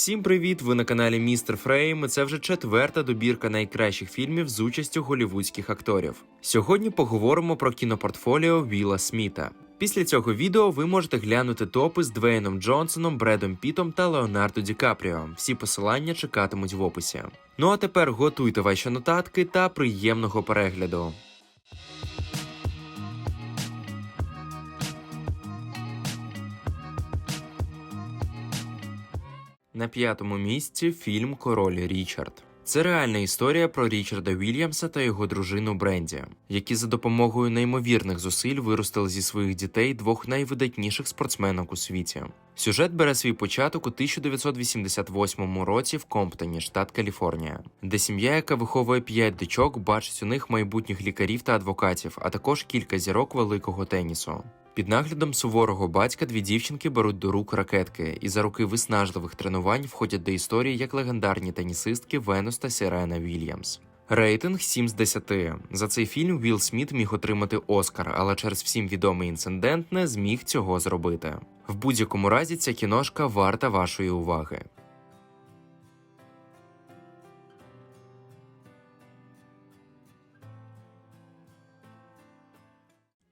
Всім привіт! Ви на каналі Містер Фрейм. Це вже четверта добірка найкращих фільмів з участю голівудських акторів. Сьогодні поговоримо про кінопортфоліо Віла Сміта. Після цього відео ви можете глянути топи з Двейном Джонсоном, Бредом Пітом та Леонардо Ді Капріо. Всі посилання чекатимуть в описі. Ну а тепер готуйте ваші нотатки та приємного перегляду. На п'ятому місці фільм Король Річард. Це реальна історія про Річарда Вільямса та його дружину Бренді, які за допомогою неймовірних зусиль виростили зі своїх дітей двох найвидатніших спортсменок у світі. Сюжет бере свій початок у 1988 році в Комптоні, штат Каліфорнія, де сім'я, яка виховує п'ять дочок, бачить у них майбутніх лікарів та адвокатів, а також кілька зірок великого тенісу. Під наглядом суворого батька дві дівчинки беруть до рук ракетки, і за роки виснажливих тренувань входять до історії як легендарні тенісистки Венус та Сірена Вільямс. Рейтинг 7 з 10. За цей фільм Вілл Сміт міг отримати Оскар, але через всім відомий інцидент не зміг цього зробити. В будь-якому разі ця кіношка варта вашої уваги.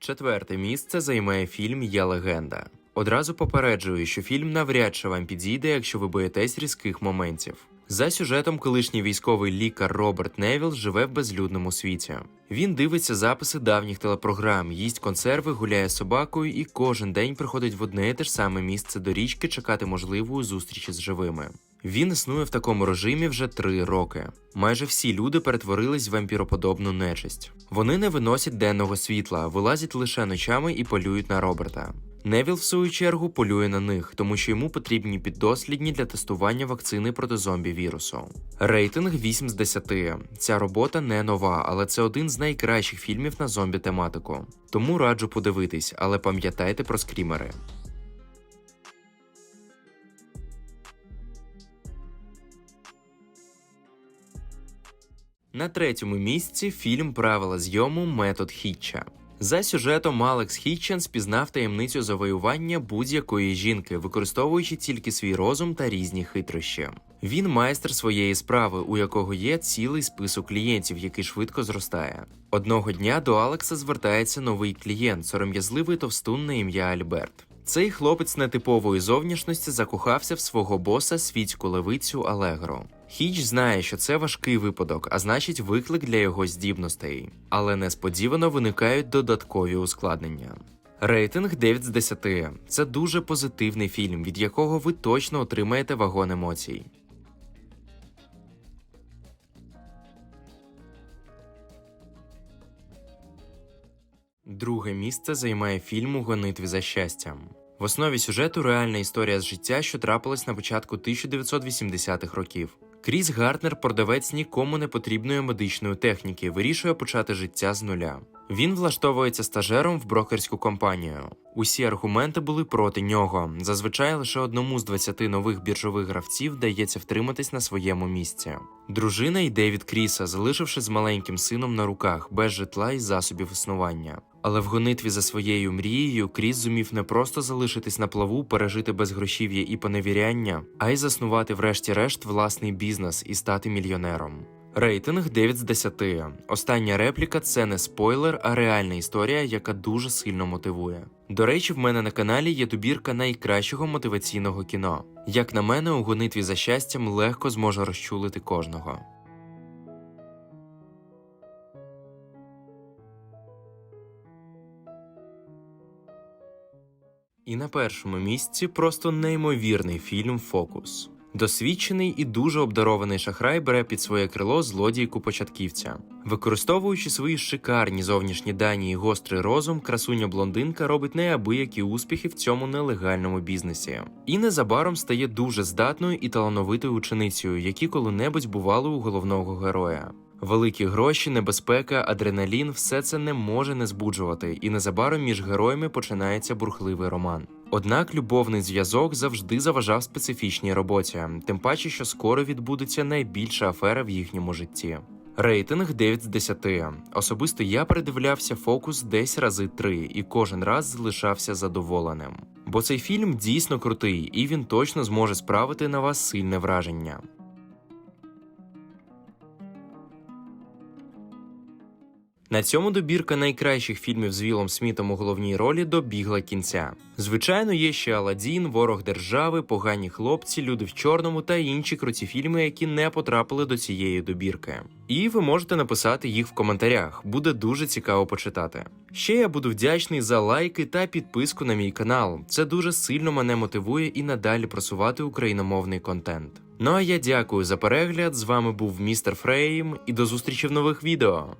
Четверте місце займає фільм Я легенда. Одразу попереджую, що фільм навряд чи вам підійде, якщо ви боїтесь різких моментів. За сюжетом, колишній військовий лікар Роберт Невіл живе в безлюдному світі. Він дивиться записи давніх телепрограм, їсть консерви, гуляє собакою і кожен день приходить в одне і те ж саме місце до річки чекати можливої зустрічі з живими. Він існує в такому режимі вже три роки. Майже всі люди перетворились в вампіроподобну нечисть. Вони не виносять денного світла, вилазять лише ночами і полюють на Роберта. Невіл, в свою чергу, полює на них, тому що йому потрібні піддослідні для тестування вакцини проти зомбі вірусу. Рейтинг 8 з 10. Ця робота не нова, але це один з найкращих фільмів на зомбі тематику. Тому раджу подивитись, але пам'ятайте про скрімери. На третьому місці фільм Правила зйому Метод Хітча. За сюжетом Алекс Хітчен спізнав таємницю завоювання будь-якої жінки, використовуючи тільки свій розум та різні хитрощі. Він майстер своєї справи, у якого є цілий список клієнтів, який швидко зростає. Одного дня до Алекса звертається новий клієнт, сором'язливий товстун на ім'я Альберт. Цей хлопець нетипової зовнішності закохався в свого боса світську левицю Алегро. Хіч знає, що це важкий випадок, а значить виклик для його здібностей. Але несподівано виникають додаткові ускладнення. Рейтинг 9 з 10. Це дуже позитивний фільм, від якого ви точно отримаєте вагон емоцій. Друге місце займає фільм у гонитві за щастям. В основі сюжету реальна історія з життя, що трапилась на початку 1980-х років. Кріс Гартнер, продавець нікому не потрібної медичної техніки, вирішує почати життя з нуля. Він влаштовується стажером в брокерську компанію. Усі аргументи були проти нього. Зазвичай лише одному з 20 нових біржових гравців вдається втриматись на своєму місці. Дружина йде від Кріса, залишивши з маленьким сином на руках, без житла і засобів існування. Але в гонитві за своєю мрією Кріс зумів не просто залишитись на плаву, пережити безгрошів'я і поневіряння, а й заснувати врешті-решт власний бізнес і стати мільйонером. Рейтинг 9 з 10. Остання репліка це не спойлер, а реальна історія, яка дуже сильно мотивує. До речі, в мене на каналі є добірка найкращого мотиваційного кіно. Як на мене, у гонитві за щастям легко зможе розчулити кожного. І на першому місці просто неймовірний фільм Фокус. Досвідчений і дуже обдарований шахрай бере під своє крило злодійку початківця. Використовуючи свої шикарні зовнішні дані і гострий розум, красуня блондинка робить неабиякі успіхи в цьому нелегальному бізнесі. І незабаром стає дуже здатною і талановитою ученицею, які коли-небудь бували у головного героя. Великі гроші, небезпека, адреналін все це не може не збуджувати, і незабаром між героями починається бурхливий роман. Однак любовний зв'язок завжди заважав специфічній роботі, тим паче, що скоро відбудеться найбільша афера в їхньому житті. Рейтинг 9 з 10. Особисто я передивлявся фокус десь рази три і кожен раз залишався задоволеним. Бо цей фільм дійсно крутий, і він точно зможе справити на вас сильне враження. На цьому добірка найкращих фільмів з Вілом Смітом у головній ролі добігла кінця. Звичайно, є ще Аладдін, Ворог держави, Погані хлопці, Люди в чорному та інші круті фільми, які не потрапили до цієї добірки. І ви можете написати їх в коментарях, буде дуже цікаво почитати. Ще я буду вдячний за лайки та підписку на мій канал. Це дуже сильно мене мотивує і надалі просувати україномовний контент. Ну а я дякую за перегляд. З вами був містер Фрейм, і до зустрічі в нових відео.